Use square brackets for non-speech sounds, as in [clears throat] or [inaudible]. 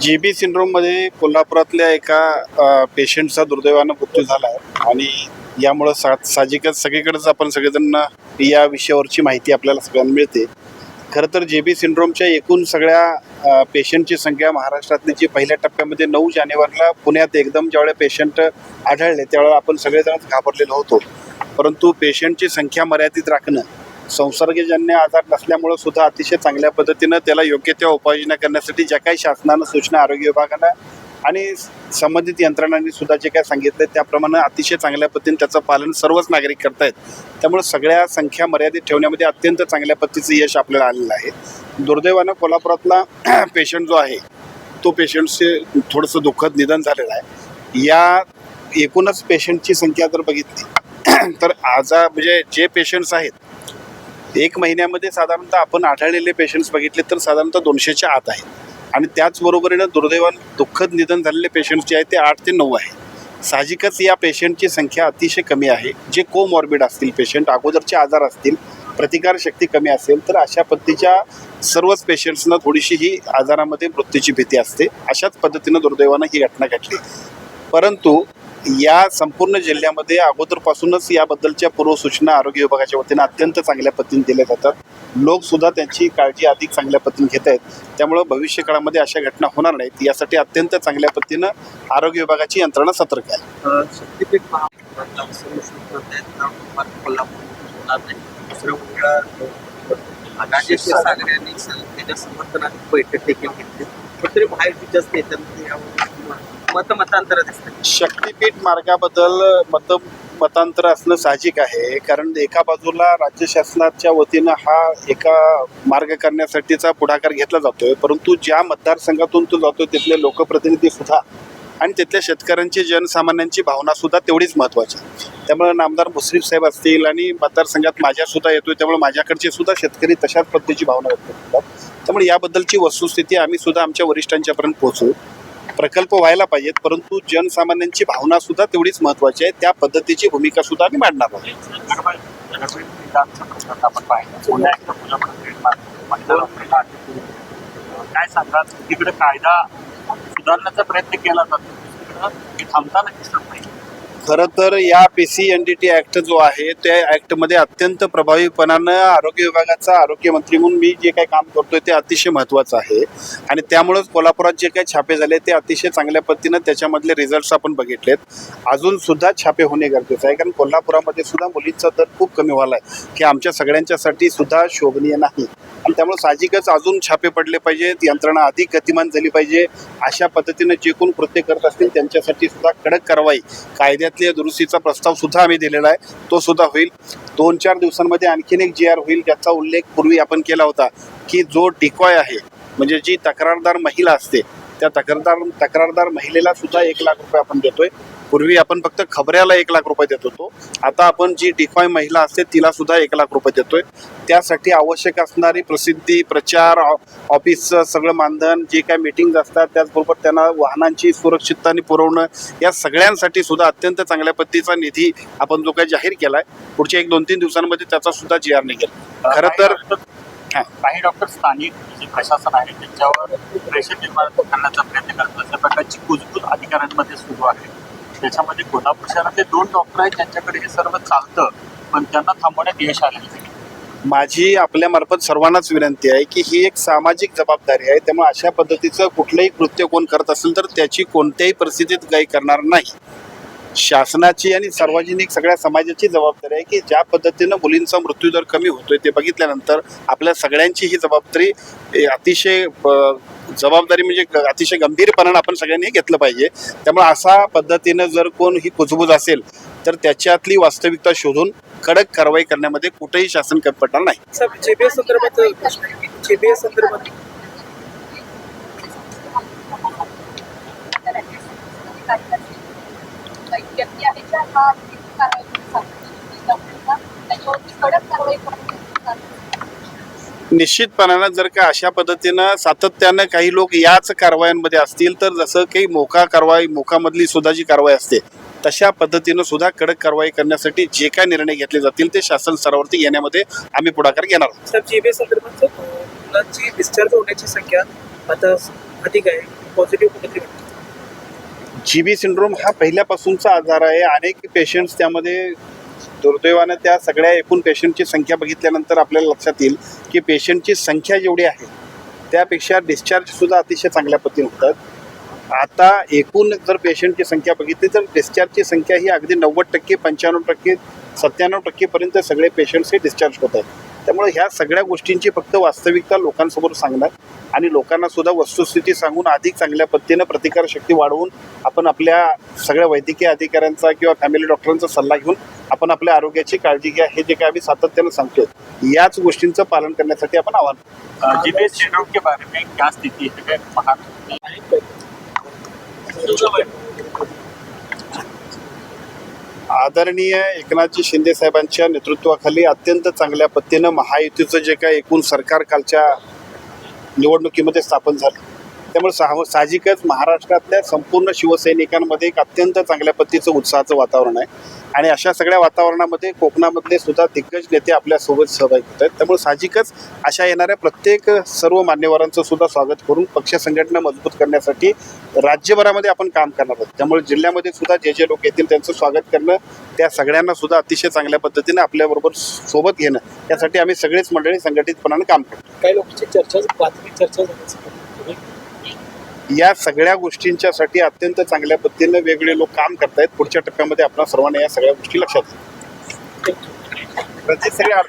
G B सिंड्रोममध्ये कोल्हापुरातल्या एका पेशंटचा दुर्दैवानं मृत्यू झाला आहे. आणि यामुळं सा साहजिकच सगळीकडेच आपण सगळेजण या विषयावरची माहिती आपल्याला सगळ्यांना मिळते. खरं तर जे बी सिंड्रोमच्या एकूण सगळ्या पेशंटची संख्या महाराष्ट्रातली जी पहिल्या टप्प्यामध्ये नऊ जानेवारीला पुण्यात एकदम ज्यावेळेला पेशंट आढळले त्यावेळेला आपण सगळेजणच घाबरलेलो होतो. परंतु पेशंटची संख्या मर्यादित राखणं संसर्गजन्य आजार नसल्यामुळं सुद्धा अतिशय चांगल्या पद्धतीनं त्याला योग्य त्या उपाययोजना करण्यासाठी ज्या काही शासनानं सूचना आरोग्य विभागानं आणि संबंधित यंत्रणांनी सुद्धा जे काय सांगितलं त्याप्रमाणे अतिशय चांगल्या पद्धतीने त्याचं पालन सर्वच नागरिक करतायत. त्यामुळे सगळ्या संख्या मर्यादित ठेवण्यामध्ये अत्यंत चांगल्या पद्धतीचं यश आपल्याला आलेलं आहे. दुर्दैवानं कोल्हापुरातला [clears throat] पेशंट जो आहे तो पेशंटचे थोडंसं दुःखद निधन झालेलं आहे. या एकूणच पेशंटची संख्या जर बघितली [clears throat] तर आजार म्हणजे जे पेशंट्स आहेत एक महिन्यामध्ये साधारणतः आपण आढळलेले पेशंट्स बघितले तर साधारणतः दोनशेच्या आत आहेत. आणि त्याचबरोबरीनं दुर्दैवान दुःखद निधन झालेले पेशंट्स जे आहेत ते आठ ते नऊ आहे साहजिकच या पेशंटची संख्या अतिशय कमी आहे. जे कोमॉर्बिड असतील पेशंट अगोदरचे आजार असतील प्रतिकारशक्ती कमी असेल तर अशा पद्धतीच्या सर्वच पेशंट्सना थोडीशी ही आजारामध्ये मृत्यूची भीती असते. अशाच पद्धतीनं दुर्दैवानं ही घटना घडली. परंतु या संपूर्ण जिल्ह्यामध्ये अगोदरपासूनच याबद्दलच्या पूर्वसूचना आरोग्य विभागाच्या वतीनं अत्यंत चांगल्या पद्धतीने दिल्या जातात. लोकसुद्धा त्यांची काळजी अधिक चांगल्या पद्धतीने घेत आहेत. त्यामुळं भविष्य काळामध्ये अशा घटना होणार नाहीत. यासाठी अत्यंत चांगल्या पद्धतीनं आरोग्य विभागाची यंत्रणा सतर्क आहे. मत मतांतर शक्तीपीठ मार्गाबद्दल मत मतांतर असणं साहजिक आहे कारण एका बाजूला राज्य शासनाच्या वतीनं हा एका मार्ग करण्यासाठीचा पुढाकार घेतला जातोय परंतु ज्या मतदारसंघातून तो जातोय तिथले लोकप्रतिनिधी सुद्धा आणि तिथल्या शेतकऱ्यांची जनसामान्यांची भावना सुद्धा तेवढीच महत्त्वाची त्यामुळे नामदार मुश्रीफ साहेब असतील आणि मतदारसंघात माझ्या सुद्धा येतोय त्यामुळे माझ्याकडचे सुद्धा शेतकरी तशाच पद्धतीची भावना व्यक्त करतात. त्यामुळे याबद्दलची वस्तुस्थिती आम्ही सुद्धा आमच्या वरिष्ठांच्यापर्यंत पोहोचू. प्रकल्प व्हायला पाहिजेत परंतु जनसामान्यांची भावना सुद्धा तेवढीच महत्वाची आहे. त्या पद्धतीची भूमिका सुद्धा आम्ही मांडणार आहोत. काय सांगतात तिकडे कायदा सुधारण्याचा प्रयत्न केला जातो. थांबताना दिसत नाही. खरं तर या P C N D T act जो आहे त्या ॲक्टमध्ये अत्यंत प्रभावीपणानं आरोग्य विभागाचा आरोग्यमंत्री म्हणून मी जे काही काम करतोय ते अतिशय महत्त्वाचं आहे. आणि त्यामुळंच कोल्हापुरात जे काही छापे झाले ते अतिशय चांगल्या पद्धतीनं त्याच्यामधले रिझल्ट्स आपण बघितलेत. अजून सुद्धा छापे होणे गरजेचं आहे कारण कोल्हापुरामध्ये सुद्धा मुलींचा दर खूप कमी व्हायला आहे की आमच्या सगळ्यांच्यासाठी सुद्धा शोभनीय नाही. आणि त्यामुळे साहजिकच अजून छापे पडले पाहिजेत यंत्रणा अधिक गतिमान झाली पाहिजे अशा पद्धतीनं जे कोण कृत्य करत असतील त्यांच्यासाठी सुद्धा कडक कारवाई कायद्यातल्या दुरुस्तीचा प्रस्ताव सुद्धा आम्ही दिलेला आहे तो सुद्धा होईल. दोन चार दिवसांमध्ये आणखीन एक जी आर होईल ज्याचा उल्लेख पूर्वी आपण केला होता की जो डिकॉय आहे म्हणजे जी तक्रारदार महिला असते त्या तक्रारदार तक्रारदार महिलेला सुद्धा एक लाख रुपये आपण देतोय. पूर्वी आपण फक्त खबऱ्याला एक लाख रुपये देत होतो. आता आपण जी डिकॉय महिला असते तिला सुद्धा एक लाख रुपये देतोय. त्यासाठी आवश्यक असणारी प्रसिद्धी प्रचार ऑफिसचं सगळं मानधन जे काय मीटिंग असतात त्याचबरोबर त्यांना वाहनांची सुरक्षितताने पुरवणं या सगळ्यांसाठी सुद्धा अत्यंत चांगल्या पद्धतीचा निधी आपण जो काही जाहीर केलाय पुढच्या एक दोन तीन दिवसांमध्ये त्याचा सुद्धा जी आर निघेल. खरं तर. काही डॉक्टर स्थानिक जे प्रशासन आहे त्यांच्यावर प्रेशर निर्माण करण्याचा प्रयत्न करतात. अशा प्रकारची कुजबूज अधिकाऱ्यांमध्ये सुरू आहे. त्याच्यामध्ये कोल्हापूर शहरातले दोन डॉक्टर आहेत त्यांच्याकडे हे सर्व चालतं. पण त्यांना थांबवण्यात यश आलेलं नाही. माझी आपल्यामार्फत सर्वांनाच विनंती आहे की ही एक सामाजिक जबाबदारी आहे. त्यामुळे अशा पद्धतीचं कुठलंही कृत्य कोण करत असेल तर त्याची कोणत्याही परिस्थितीत काही करणार नाही. शासनाची आणि सार्वजनिक सगळ्या समाजाची जबाबदारी आहे की ज्या पद्धतीनं मुलींचा मृत्यूदर कमी होतोय ते बघितल्यानंतर आपल्या सगळ्यांची ही जबाबदारी अतिशय जबाबदारी म्हणजे अतिशय गंभीरपणानं आपण सगळ्यांनी घेतलं पाहिजे. त्यामुळे अशा पद्धतीनं जर कोण ही कुजबूज असेल तर त्याच्यातली वास्तविकता शोधून कडक कारवाई करण्यामध्ये कुठेही शासन कमी पडणार नाही संदर्भात व्यक्ती आहे ज्या हा कारवाई करू शकतो. त्याच्यावरती कडक कारवाई करून निश्चितपणानं जर का अशा पद्धतीनं सातत्यानं काही लोक याच कारवायांमध्ये असतील तर जसं काही मोका कारवाई मोकामधली सुद्धा जी कारवाई असते तशा पद्धतीनं सुद्धा कडक कारवाई करण्यासाठी जे काय निर्णय घेतले जातील ते शासन स्तरावरती येण्यामध्ये आम्ही पुढाकार घेणार आहोत. संदर्भात डिस्चार्ज होण्याची संख्या आता अधिक आहे. पॉझिटिव्ह जी बी सिंड्रोम हा पहिल्यापासूनचा आजार आहे. अनेक पेशंट्स त्यामध्ये दुर्दैवानं त्या सगळ्या एकूण पेशंटची संख्या बघितल्यानंतर आपल्याला लक्षात येईल की पेशंटची संख्या जेवढी आहे त्यापेक्षा डिस्चार्जसुद्धा अतिशय चांगल्या पद्धतीने होतात. आता एकूण जर पेशंटची संख्या बघितली तर डिस्चार्जची संख्या ही अगदी नव्वद टक्के पंच्याण्णव टक्के सत्त्याण्णव टक्केपर्यंत सगळे पेशंट्स हे डिस्चार्ज होत आहेत. त्यामुळे ह्या सगळ्या गोष्टींची फक्त वास्तविकता लोकांसमोर सांगणार आणि लोकांना सुद्धा वस्तुस्थिती सांगून अधिक चांगल्या पद्धतीनं प्रतिकारशक्ती वाढवून आपण आपल्या सगळ्या वैद्यकीय अधिकाऱ्यांचा किंवा फॅमिली डॉक्टरांचा सल्ला घेऊन आपण आपल्या आरोग्याची काळजी घ्या. हे जे काही आम्ही सातत्यानं सांगतोय याच गोष्टींचं पालन करण्यासाठी आपण आव्हान जीबीएस के बारे में क्या है. आदरणीय एकनाथजी शिंदे साहेबांच्या नेतृत्वाखाली अत्यंत चांगल्या पद्धतीनं महायुतीचं जे काही एकूण सरकार कालच्या निवडणुकीमध्ये स्थापन झालं. त्यामुळे साह साहजिकच महाराष्ट्रातल्या संपूर्ण शिवसैनिकांमध्ये एक अत्यंत चांगल्या पद्धतीचं उत्साहाचं वातावरण आहे. आणि अशा सगळ्या वातावरणामध्ये कोकणामधले सुद्धा दिग्गज नेते आपल्यासोबत सहभागी होत आहेत. त्यामुळे साहजिकच अशा येणाऱ्या प्रत्येक सर्व मान्यवरांचं सुद्धा स्वागत करून पक्ष संघटना मजबूत करण्यासाठी राज्यभरामध्ये आपण काम करणार आहोत. त्यामुळे जिल्ह्यामध्ये सुद्धा जे जे लोक येतील त्यांचं स्वागत करणं त्या सगळ्यांना सुद्धा अतिशय चांगल्या पद्धतीने आपल्याबरोबर सोबत घेणं यासाठी आम्ही सगळेच मंडळी संघटितपणाने काम करतो. काही लोकांची चर्चा प्राथमिक चर्चा या सगळ्या गोष्टींच्यासाठी अत्यंत चांगल्या पद्धतीने वेगवेगळे लोक काम करतायत पुढच्या टप्प्यामध्ये आपण सर्वांना या सगळ्या गोष्टी लक्षात घ्या.